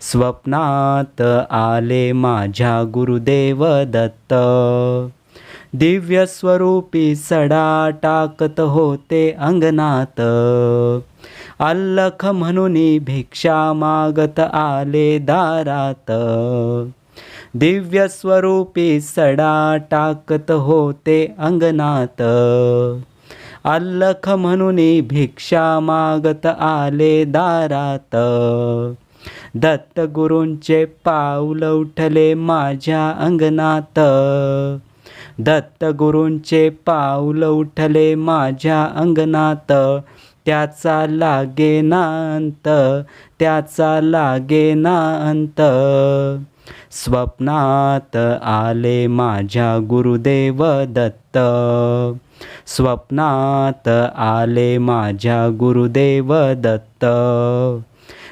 स्वप्नात आले माझ्या गुरुदेव दत्त. दिव्य स्वरूपी सडा टाकत होते अंगणात. अल्लख म्हणून भिक्षा मागत आले दारात. दिव्य स्वरूपी सडा टाकत होते अंगणात. अल्लख म्हणून भिक्षा मागत आले दारात. दत्तगुरूंचे पाऊल उठले माझ्या अंगणात. दत्तगुरूंचे पाऊल उठले माझ्या अंगणात. त्याचा लागे नांत त्याचा लागे नांत. स्वप्नात आले माझ्या गुरुदेव दत्त. स्वप्नात आले माझ्या गुरुदेव दत्त.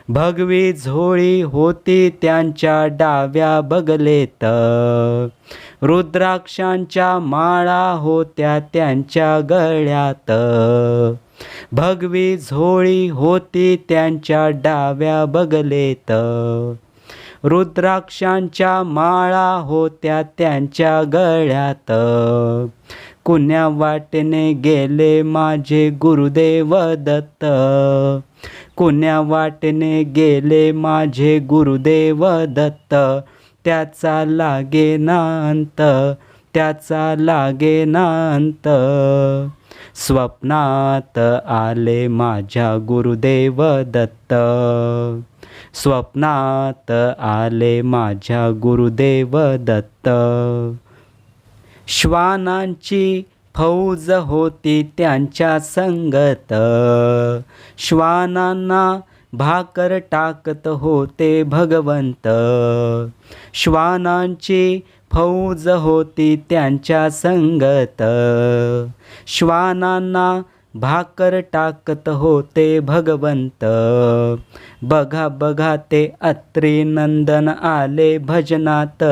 भगवी झोळी होती त्यांच्या डाव्या बगलेत. रुद्राक्षांच्या माळा होत्या त्यांच्या गळ्यात. भगवी झोळी होती त्यांच्या डाव्या बगलेत. रुद्राक्षांच्या माळा होत्या त्यांच्या गळ्यात. कुण्या वाटेने गेले माझे गुरुदेव दत्त. कुण्या वाटेने गेले माझे गुरुदेव दत्त? त्याचा लागे नांत त्याचा लागे नांत. स्वप्नात आले माझ्या गुरुदेव दत्त. स्वप्नात आले माझ्या गुरुदेव दत्त. श्वानांची फौज होती त्यांच्या संगत. श्वानांना भाकर टाकत होते भगवंत. श्वानांची फौज होती त्यांच्या संगत. श्वानांना भाकर टाकत होते भगवंत. बघा बघा ते अत्रिनंदन आले भजनात.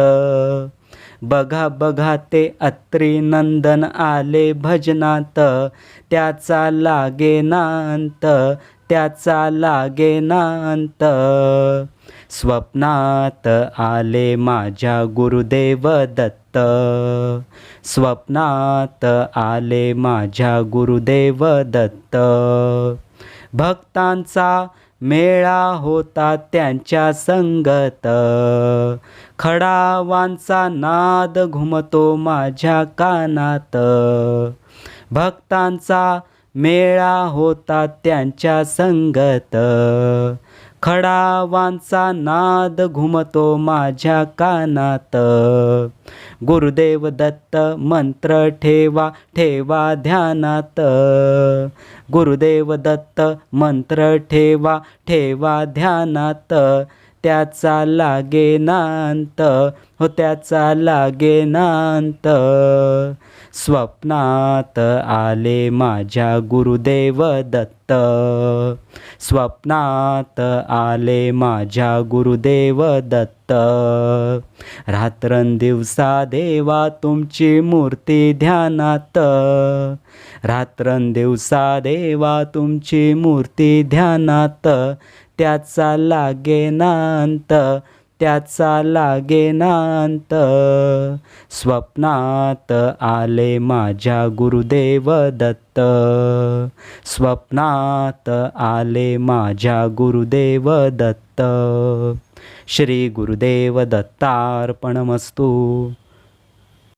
बघा बघा ते अत्री नंदन आले भजनात. त्याचा लागे नांत त्याचा लागे नांत. स्वप्नात आले माझ्या गुरुदेव दत्त. स्वप्नात आले माझ्या गुरुदेव दत्त. भक्तांचा मेळा होता त्यांच्या संगत. खडावांचा नाद घुमतो माझ्या कानात. भक्तांचा मेळा होता त्यांच्या संगत. खडावांचा नाद घुमतो माझ्या कानात. गुरुदेव दत्त मंत्र ठेवा ठेवा ध्यानात. गुरुदेव दत्त मंत्र ठेवा ठेवा ध्यानात. त्याचा लागे नांत हो त्याचा लागे नांत स्वप्नात आले माझ्या गुरुदेव दत्त. स्वप्नात आले माझ्या गुरुदेव दत्त. रात्रंदिवसा देवा तुमची मूर्ती ध्यानात. रात्रंदिवसा देवा तुमची मूर्ती ध्यानात. त्याचा लागेनांत त्याचा लागे नांत स्वप्नात आले माझ्या गुरुदेव दत्त. स्वप्नात आले माझ्या गुरुदेव दत्त. श्री गुरुदेव दत्तार्पणमस्तू.